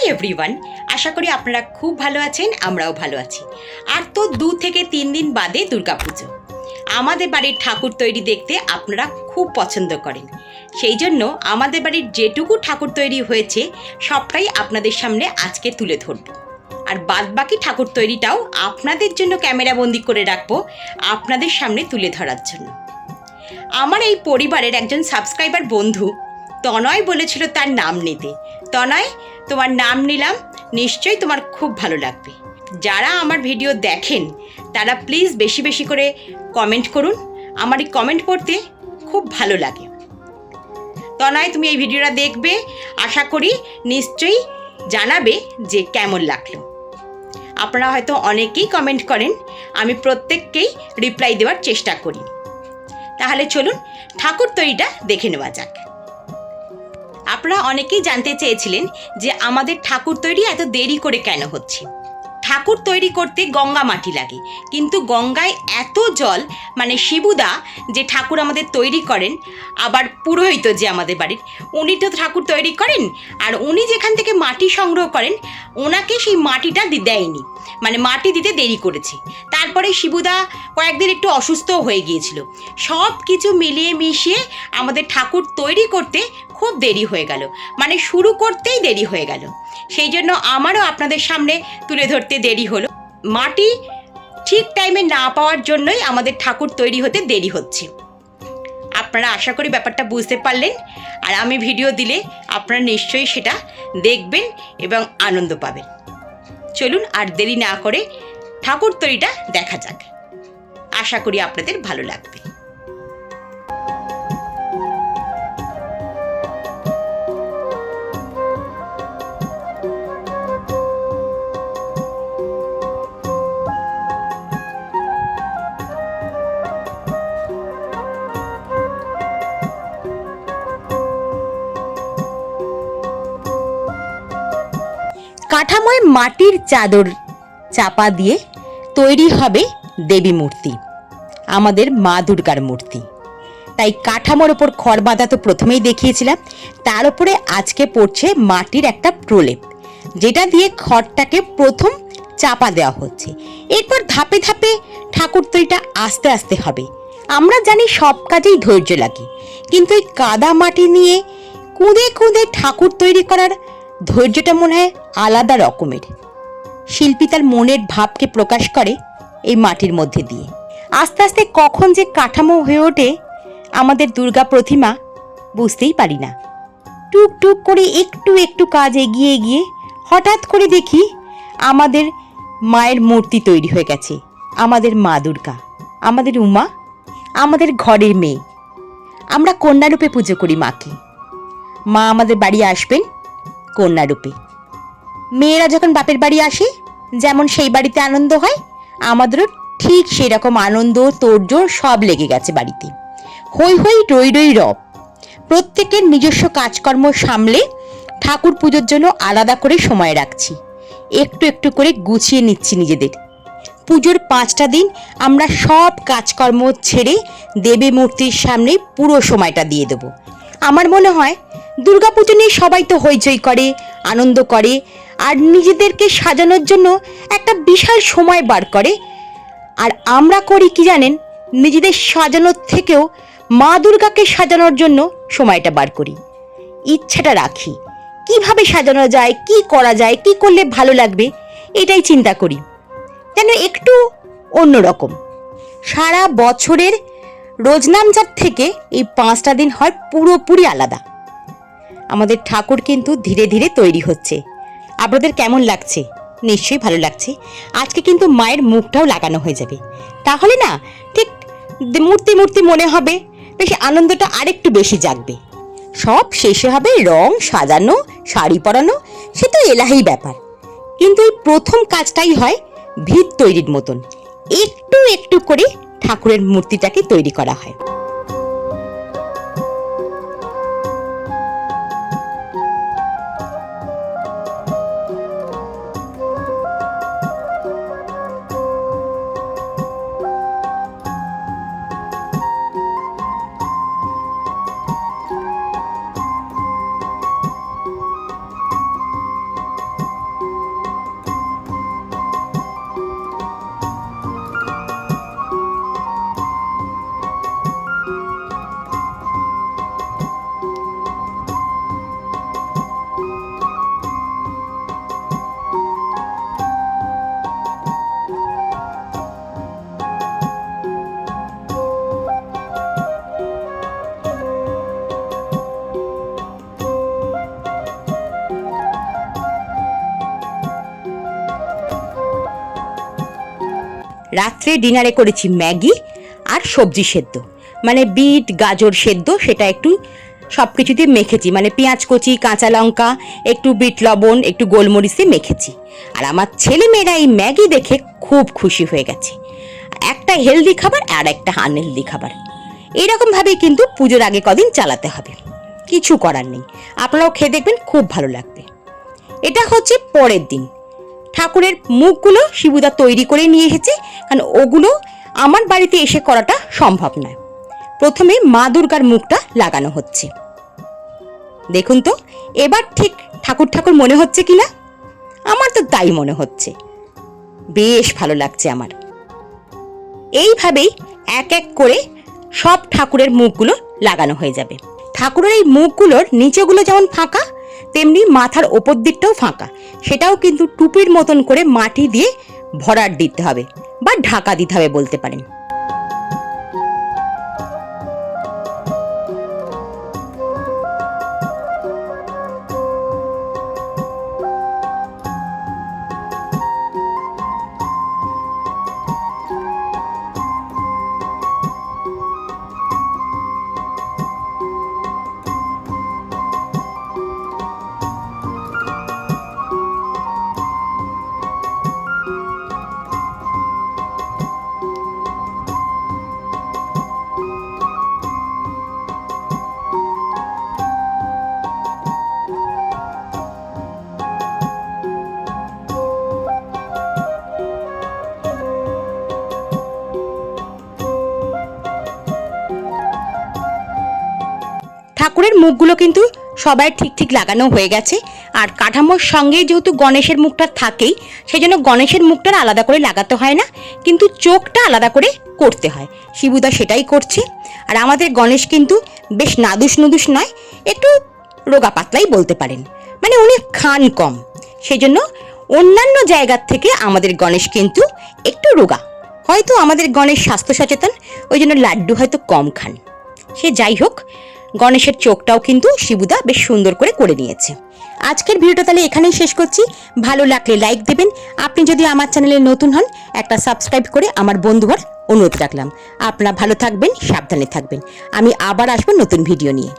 Hi everyone আশা করি আপনারা খুব ভালো আছেন, আমরাও ভালো আছি। আর তো দু থেকে তিন দিন বাদে দুর্গাপুজো। আমাদের বাড়ির ঠাকুর তৈরি দেখতে আপনারা খুব পছন্দ করেন। সেই জন্য আমাদের বাড়ির যেটুকু ঠাকুর তৈরি হয়েছে, সবটাই আপনাদের সামনে আজকে তুলে ধরব। আর বাদবাকি ঠাকুর তৈরিটাও আপনাদের জন্য ক্যামেরা বন্দি করে রাখব, আপনাদের সামনে তুলে ধরার জন্য। আমার এই পরিবারের একজন সাবস্ক্রাইবার বন্ধু তনয় বলেছিল তার নাম নিতে। তনয়, তোমার নাম নিলাম, নিশ্চয়ই তোমার খুব ভালো লাগবে। যারা আমার ভিডিও দেখেন, তারা প্লিজ বেশি বেশি করে কমেন্ট করুন। আমার এই কমেন্ট পড়তে খুব ভালো লাগে। তনয়, তুমি এই ভিডিওটা দেখবে, আশা করি নিশ্চয়ই জানাবে যে কেমন লাগল। আপনারা হয়তো অনেকেই কমেন্ট করেন, আমি প্রত্যেককেই রিপ্লাই দেওয়ার চেষ্টা করি। তাহলে চলুন ঠাকুর তৈরিটা দেখে নেওয়া যাক। আপনারা অনেকেই জানতে চেয়েছিলেন যে আমাদের ঠাকুর তৈরি এত দেরি করে কেন হচ্ছে। ঠাকুর তৈরি করতে গঙ্গা মাটি লাগে, কিন্তু গঙ্গায় এত জল মানে শিবুদা যে ঠাকুর আমাদের তৈরি করেন, আবার পুরোহিত যে আমাদের বাড়ির, উনি তো ঠাকুর তৈরি করেন, আর উনি যেখান থেকে মাটি সংগ্রহ করেন, ওনাকে সেই মাটিটা দেয়নি। মানে মাটি দিতে দেরি করেছে। তারপরে শিবুদা কয়েকদিন একটু অসুস্থও হয়ে গিয়েছিল। সব কিছু মিলিয়ে মিশিয়ে আমাদের ঠাকুর তৈরি করতে খুব দেরি হয়ে গেল। মানে শুরু করতেই দেরি হয়ে গেল। সেই জন্য আমারও আপনাদের সামনে তুলে ধরতে দেরি হলো। মাটি ঠিক টাইমে না পাওয়ার জন্যই আমাদের ঠাকুর তৈরি হতে দেরি হচ্ছে। আপনারা আশা করি ব্যাপারটা বুঝতে পারলেন। আর আমি ভিডিও দিলে আপনারা নিশ্চয়ই সেটা দেখবেন এবং আনন্দ পাবেন। চলুন আর দেরি না করে ঠাকুর তৈরিটা দেখা যাক। আশা করি আপনাদের ভালো লাগবে। কাঠামোয় মাটির চাদর চাপা দিয়ে তৈরি হবে দেবী মূর্তি, আমাদের মা দুর্গার মূর্তি। তাই কাঠামোর ওপর খড় বাঁধা তো প্রথমেই দেখিয়েছিলাম, তার উপরে আজকে পড়ছে মাটির একটা প্রলেপ, যেটা দিয়ে খড়টাকে প্রথম চাপা দেওয়া হচ্ছে। এরপর ধাপে ধাপে ঠাকুর তৈরিটা আস্তে আস্তে হবে। আমরা জানি সব কাজেই ধৈর্য লাগে, কিন্তু এই কাদা মাটি নিয়ে কুঁদে কুঁদে ঠাকুর তৈরি করার ধৈর্যটা মনে হয় আলাদা রকমের। শিল্পী তার মনের ভাবকে প্রকাশ করে এই মাটির মধ্যে দিয়ে। আস্তে আস্তে কখন যে কাঠামো হয়ে ওঠে, আমাদের দুর্গা প্রতিমা বুঝতেই পারি না। টুক টুক করে একটু একটু কাজ এগিয়ে গিয়ে হঠাৎ করে দেখি আমাদের মায়ের মূর্তি তৈরি হয়ে গেছে। আমাদের মা দুর্গা, আমাদের উমা, আমাদের ঘরের মেয়ে। আমরা কন্যারূপে পুজো করি মাকে। মা আমাদের বাড়ি আসবেন কন্যারূপে মেয়েরা যখন বাপের বাড়ি আসে, যেমন সেই বাড়িতে আনন্দ হয়, আমাদেরও ঠিক সেই রকম আনন্দ, তোড়জোড় সব লেগে গেছে বাড়িতে। হই হই রই রই রব। প্রত্যেকের নিজস্ব কাজকর্ম সামলে ঠাকুর পুজোর জন্য আলাদা করে সময় রাখছি। একটু একটু করে গুছিয়ে নিচ্ছি নিজেদের। পুজোর পাঁচটা দিন আমরা সব কাজকর্ম ছেড়ে দেবী মূর্তির সামনে পুরো সময়টা দিয়ে দেব। আমার মনে হয়, দুর্গাপুজো নিয়ে সবাই তো হইচই করে, আনন্দ করে আর নিজেদেরকে সাজানোর জন্য একটা বিশাল সময় বার করে। আর আমরা করি কি জানেন? নিজেদের সাজানোর থেকেও মা দুর্গাকে সাজানোর জন্য সময়টা বার করি। ইচ্ছাটা রাখি। কীভাবে সাজানো যায়, কি করা যায়, কি করলে ভালো লাগবে, এটাই চিন্তা করি। যেন একটু অন্যরকম। সারা বছরের রোজনামজার থেকে এই পাঁচটা দিন হয় পুরোপুরি আলাদা। আমাদের ঠাকুর কিন্তু ধীরে ধীরে তৈরি হচ্ছে। আপনাদের কেমন লাগছে? নিশ্চয়ই ভালো লাগছে। আজকে কিন্তু মায়ের মুখটাও লাগানো হয়ে যাবে। তাহলে না, ঠিক মূর্তি মূর্তি মনে হবে, বেশ আনন্দটা আরেকটু বেশি জাগবে। সব শেষে হবে রং সাজানো, শাড়ি পরানো, সে তো এলাহি ব্যাপার। কিন্তু এই প্রথম কাজটাই হয় ভিত তৈরির মতন। একটু একটু করে ঠাকুরের মূর্তিটাকে তৈরি করা হয়। রাত্রে ডিনারে করেছি ম্যাগি আর সবজি সেদ্ধ। মানে বিট, গাজর সেদ্ধ, সেটা একটু সব কিছুতে মেখেছি। মানে পেঁয়াজ কচি, কাঁচা লঙ্কা, একটু বিট লবণ, একটু গোলমরিচ মেখেছি। আর আমার ছেলে মেয়েরা এই ম্যাগি দেখে খুব খুশি হয়ে গেছে। একটা হেলদি খাবার আর একটা আনহেলদি খাবার। এরকমভাবেই কিন্তু পুজোর আগে কদিন চালাতে হবে। কিছু করার নেই। আপনারাও খেয়ে দেখবেন, খুব ভালো লাগবে। এটা হচ্ছে পরের দিন। ঠাকুরের মুখগুলো শিবুদা তৈরি করে নিয়ে এসেছে, কারণ ওগুলো আমার বাড়িতে এসে করাটা সম্ভব নয়। প্রথমে মা দুর্গার মুখটা লাগানো হচ্ছে। দেখুন তো, এবার ঠিক ঠাকুর ঠাকুর মনে হচ্ছে কি না আমার তো তাই মনে হচ্ছে। বেশ ভালো লাগছে আমার। এইভাবেই এক এক করে সব ঠাকুরের মুখগুলো লাগানো হয়ে যাবে। ঠাকুরের এই মুখগুলোর নিচেগুলো যেমন ফাঁকা তেমনি মাথার ওপর দিকটাও ফাঁকা। সেটাও কিন্তু টুপির মতন করে মাটি দিয়ে ভরাট দিতে হবে বা ঢাকা দিতে হবে বলতে পারেন। ঠাকুরের মুখগুলো কিন্তু সবাই ঠিক ঠিক লাগানো হয়ে গেছে। আর কাঠামোর সঙ্গে যেহেতু গণেশের মুখটা থাকেই সেই জন্য গণেশের মুখটা আলাদা করে লাগাতে হয় না, কিন্তু চোখটা আলাদা করে করতে হয়। শিবুদা সেটাই করছে। আর আমাদের গণেশ কিন্তু বেশ নাদুস নুদুস নয়, একটু রোগা পাতলাই বলতে পারেন। মানে উনি খান কম। সেই জন্য অন্যান্য জায়গার থেকে আমাদের গণেশ কিন্তু একটু রোগা। হয়তো আমাদের গণেশ স্বাস্থ্য সচেতন, ওই জন্য লাড্ডু হয়তো কম খান। সে যাই হোক গণেশের চোখটাও কিন্তু শিবুদা বেশ সুন্দর করে করে নিয়েছে। আজকের ভিডিওটা তাহলে এখানেই শেষ করছি। ভালো লাগলে লাইক দেবেন। আপনি যদি আমার চ্যানেলে নতুন হন, একটা সাবস্ক্রাইব করে আমার বন্ধু হওয়ার অনুরোধ রাখলাম। আপনারা ভালো থাকবেন, সাবধানে থাকবেন। আমি আবার আসব নতুন ভিডিও নিয়ে।